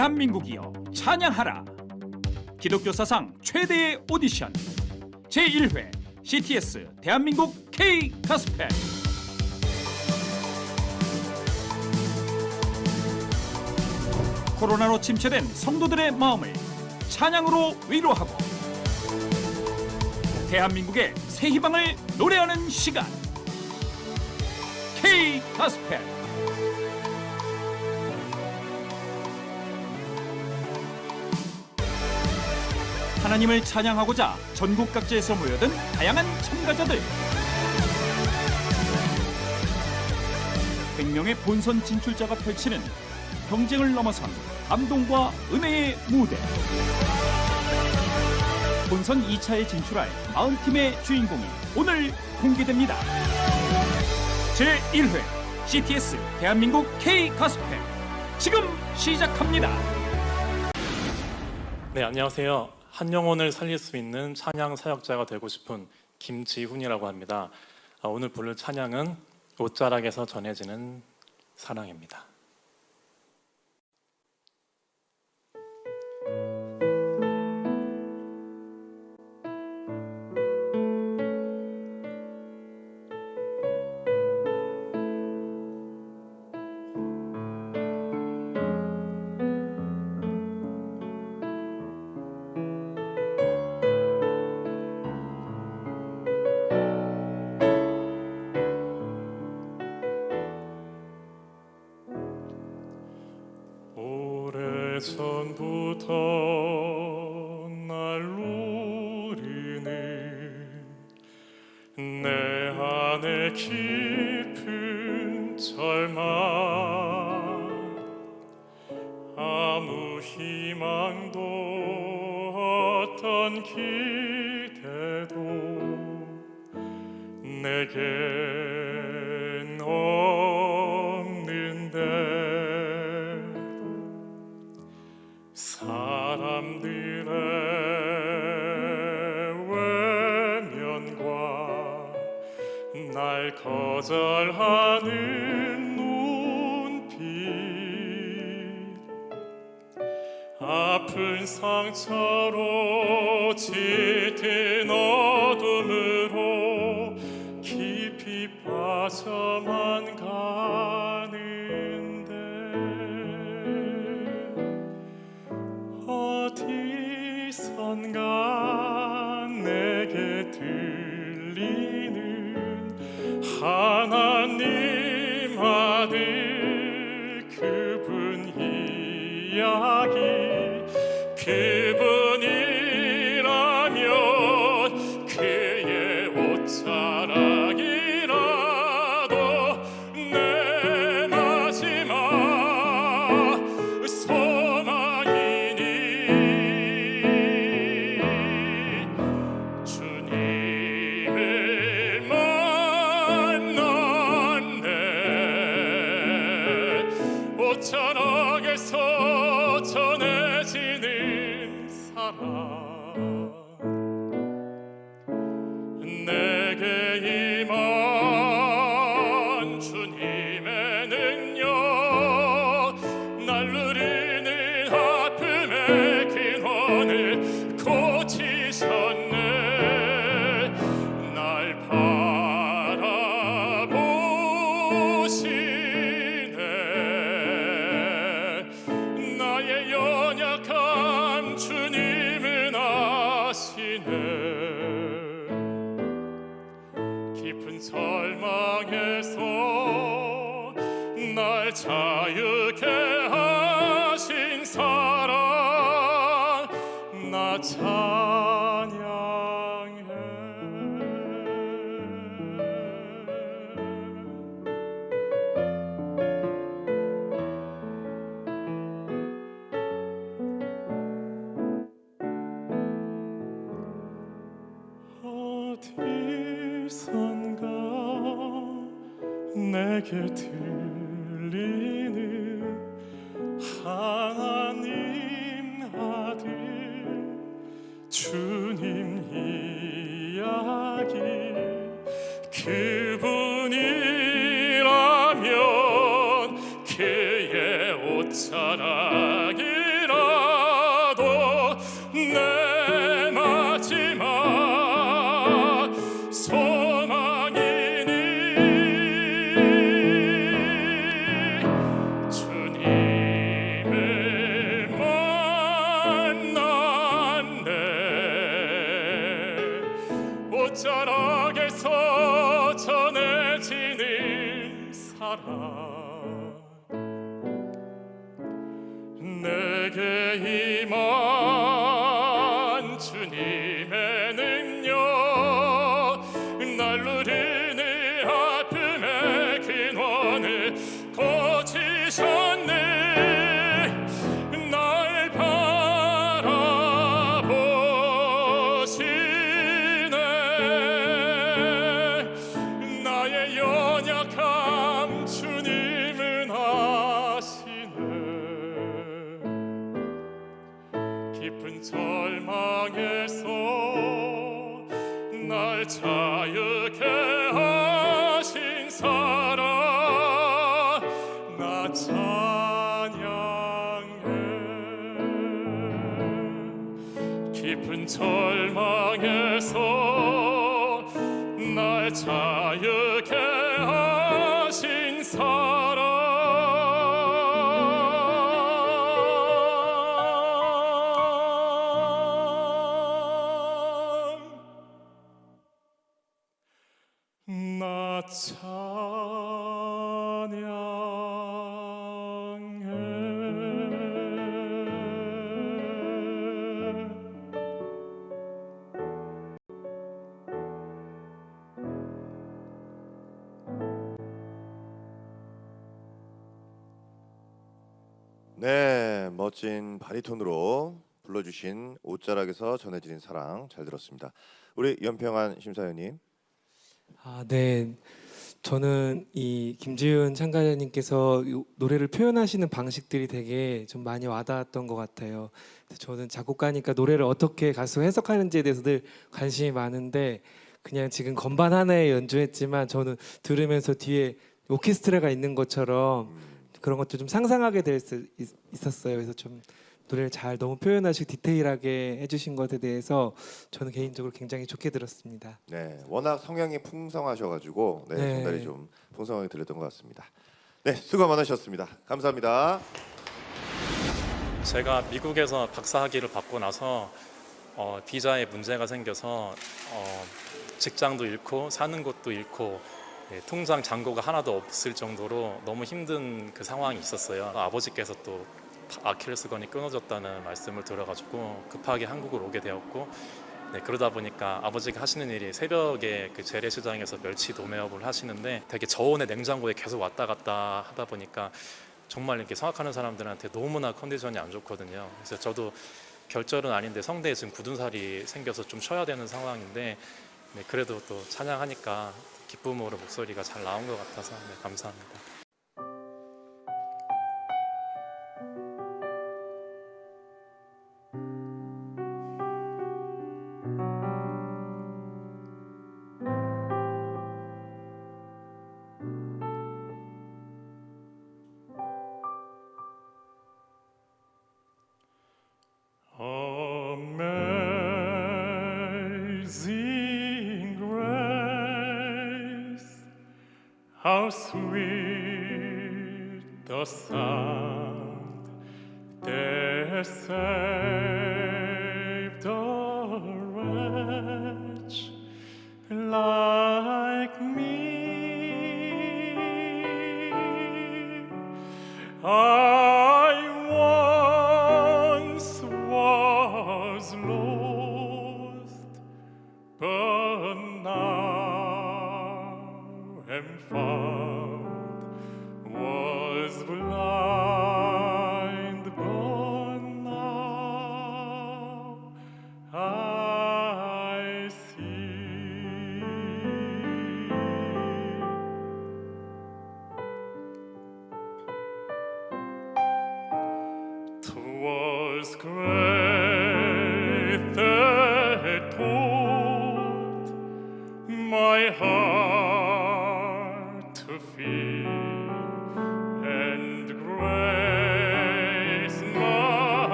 대한민국이여 찬양하라. 기독교 사상 최대의 오디션 제1회 CTS 대한민국 K 가스펠. 코로나로 침체된 성도들의 마음을 찬양으로 위로하고 대한민국의 새 희망을 노래하는 시간 K 가스펠 하나님을 찬양하고자 전국 각지에서 모여든 다양한 참가자들. 100명의 본선 진출자가 펼치는 경쟁을 넘어선 감동과 은혜의 무대. 본선 2차에 진출할 40팀의 주인공이 오늘 공개됩니다. 제1회 CTS 대한민국 K 가스펠 지금 시작합니다. 네, 안녕하세요. 한 영혼을 살릴 수 있는 찬양 사역자가 되고 싶은 김지훈이라고 합니다. 아, 오늘 부를 찬양은 옷자락에서 전해지는 사랑입니다. 기대도 내겐 없는데 사람들의 외면과 날 거절하는 눈빛 아픈 상처로 옷자락에서 전해지는 사랑 날 자유 그 근원을 멋진 바리톤으로 불러주신 옷자락에서 전해드린 사랑 잘 들었습니다. 우리 연평한 심사위원님. 아, 네. 저는 이 김지은 참가자님께서 이 노래를 표현하시는 방식들이 되게 좀 많이 와닿았던 것 같아요. 그래서 저는 작곡가니까 노래를 어떻게 가수 해석하는지에 대해서 늘 관심이 많은데 그냥 지금 건반 하나에 연주했지만 저는 들으면서 뒤에 오케스트라가 있는 것처럼 그런 것도 좀 상상하게 될 수 있었어요. 그래서 좀 노래를 잘 너무 표현하시고 디테일하게 해주신 것에 대해서 저는 개인적으로 굉장히 좋게 들었습니다. 네, 워낙 성향이 풍성하셔가지고 네, 네. 전달이 좀 풍성하게 들렸던 것 같습니다. 네, 수고 많으셨습니다. 감사합니다. 제가 미국에서 박사학위를 받고 나서 어, 비자에 문제가 생겨서 어, 직장도 잃고 사는 곳도 잃고 예, 통장 잔고가 하나도 없을 정도로 너무 힘든 그 상황이 있었어요. 아버지께서 또 아킬레스건이 끊어졌다는 말씀을 들어가지고 급하게 한국을 오게 되었고 네, 그러다 보니까 아버지가 하시는 일이 새벽에 그 재래시장에서 멸치 도매업을 하시는데 되게 저온의 냉장고에 계속 왔다 갔다 하다 보니까 정말 이렇게 성악하는 사람들한테 너무나 컨디션이 안 좋거든요. 그래서 저도 결절은 아닌데 성대에 지금 굳은 살이 생겨서 좀 쉬어야 되는 상황인데 네, 그래도 또 찬양하니까 기쁨으로 목소리가 잘 나온 것 같아서 네, 감사합니다. Sweet the sound that saved a wretch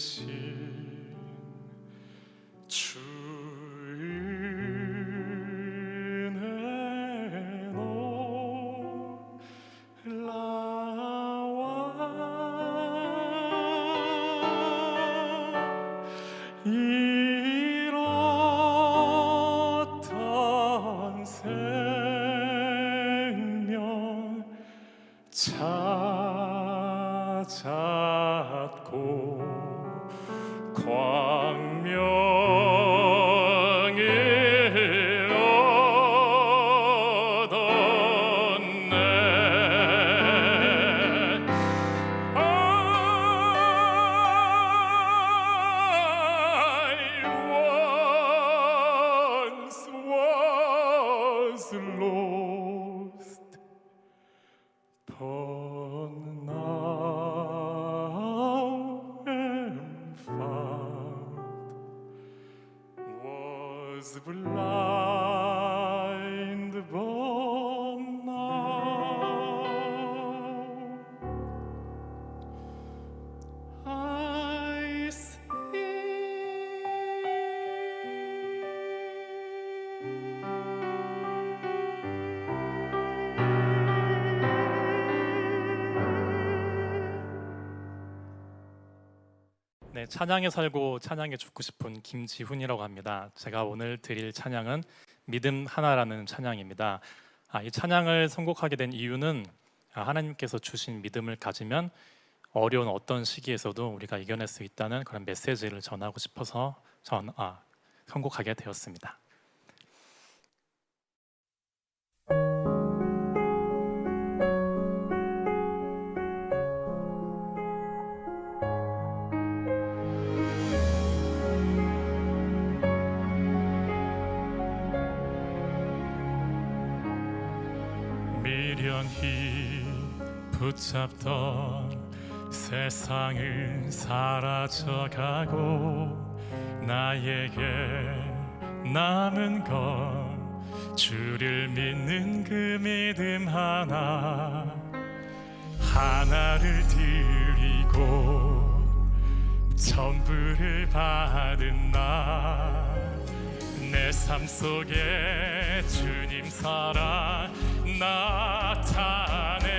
살 Love. 네, 찬양에 살고 찬양에 죽고 싶은 김지훈이라고 합니다. 제가 오늘 드릴 찬양은 믿음 하나라는 찬양입니다. 아, 이 찬양을 선곡하게 된 이유는 아, 하나님께서 주신 믿음을 가지면 어려운 어떤 시기에서도 우리가 이겨낼 수 있다는 그런 메시지를 전하고 싶어서 전 아, 선곡하게 되었습니다. 붙잡던 세상은 사라져가고 나에게 남은 건 주를 믿는 그 믿음 하나 하나를 드리고 전부를 받은 나. 내 삶 속에 주님 사랑 나타내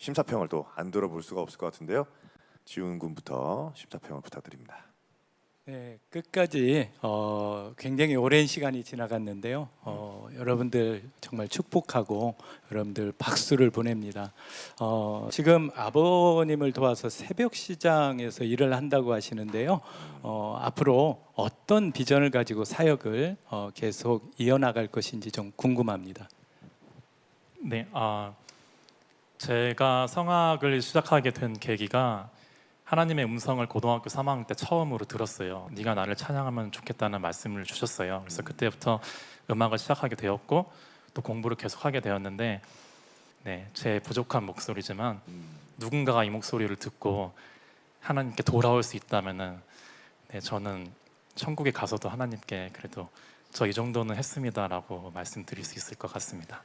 심사평을 또 안 들어볼 수가 없을 것 같은데요. 지훈 군부터 심사평을 부탁드립니다. 네, 끝까지 어, 굉장히 오랜 시간이 지나갔는데요. 어, 여러분들 정말 축복하고 여러분들 박수를 보냅니다. 어, 지금 아버님을 도와서 새벽 시장에서 일을 한다고 하시는데요. 어, 앞으로 어떤 비전을 가지고 사역을 어, 계속 이어나갈 것인지 좀 궁금합니다. 네, 아 제가 성악을 시작하게 된 계기가 하나님의 음성을 고등학교 3학년 때 처음으로 들었어요. 네가 나를 찬양하면 좋겠다는 말씀을 주셨어요. 그래서 그때부터 음악을 시작하게 되었고 또 공부를 계속하게 되었는데 네, 제 부족한 목소리지만 누군가가 이 목소리를 듣고 하나님께 돌아올 수 있다면은 네, 저는 천국에 가서도 하나님께 그래도 저 이 정도는 했습니다라고 말씀드릴 수 있을 것 같습니다.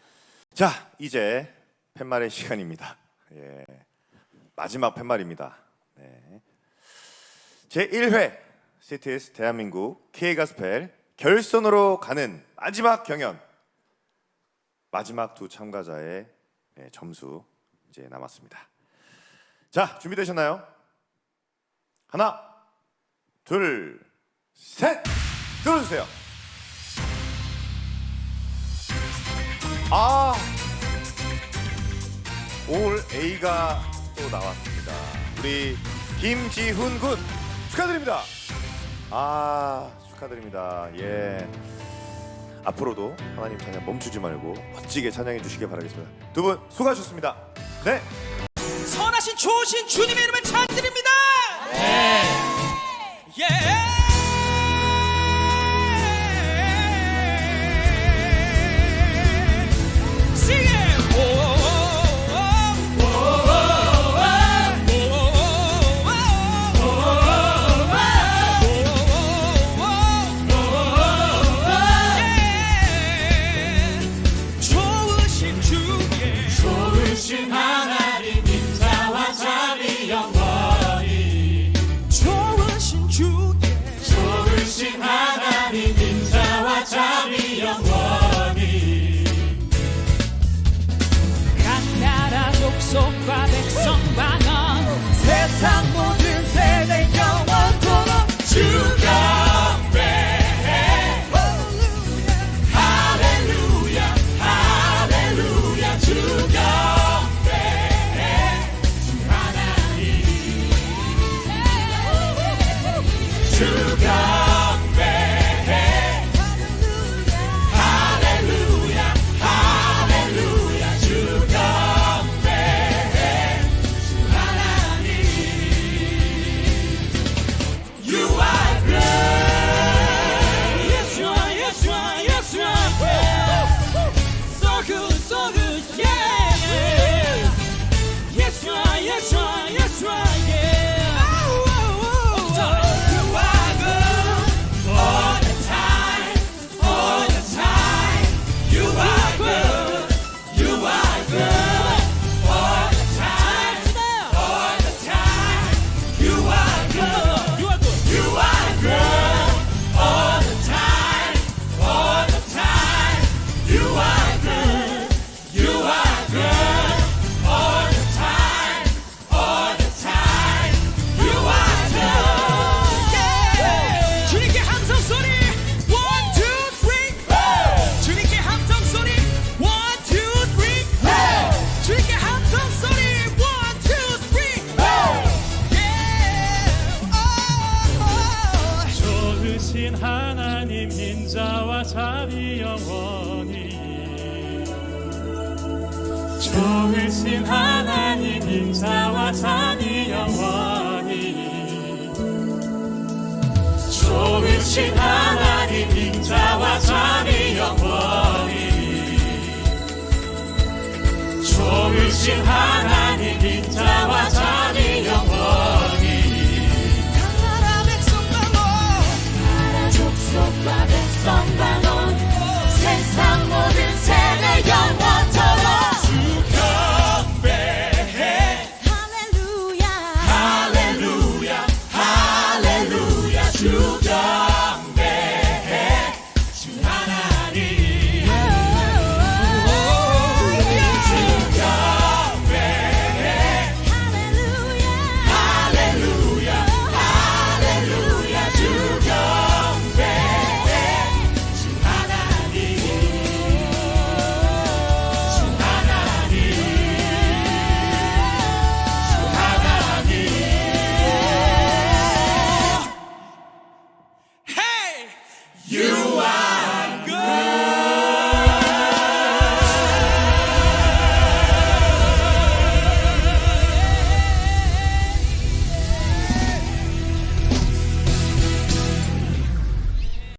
자, 이제 팻말의 시간입니다. 예. 마지막 팻말입니다. 네. 제 1회 CTS 대한민국 K 가스펠 결선으로 가는 마지막 경연 마지막 두 참가자의 네, 점수 이제 남았습니다. 자, 준비되셨나요? 하나, 둘, 셋, 들어주세요. 아, 올 A가 또 나왔습니다. 우리 김지훈 군 축하드립니다. 아 축하드립니다. 예. 앞으로도 하나님 찬양 멈추지 말고 멋지게 찬양해 주시길 바라겠습니다. 두 분 수고하셨습니다. 네. 선하신 좋으신 주님의 이름을 찬드립니다. 네. 예. 인자와 자비 영원히. 좋으신 하나님 인자와 자비 영원히. 좋으신 하나님 인자와 자비 영원히. 좋으신 하나님 인자와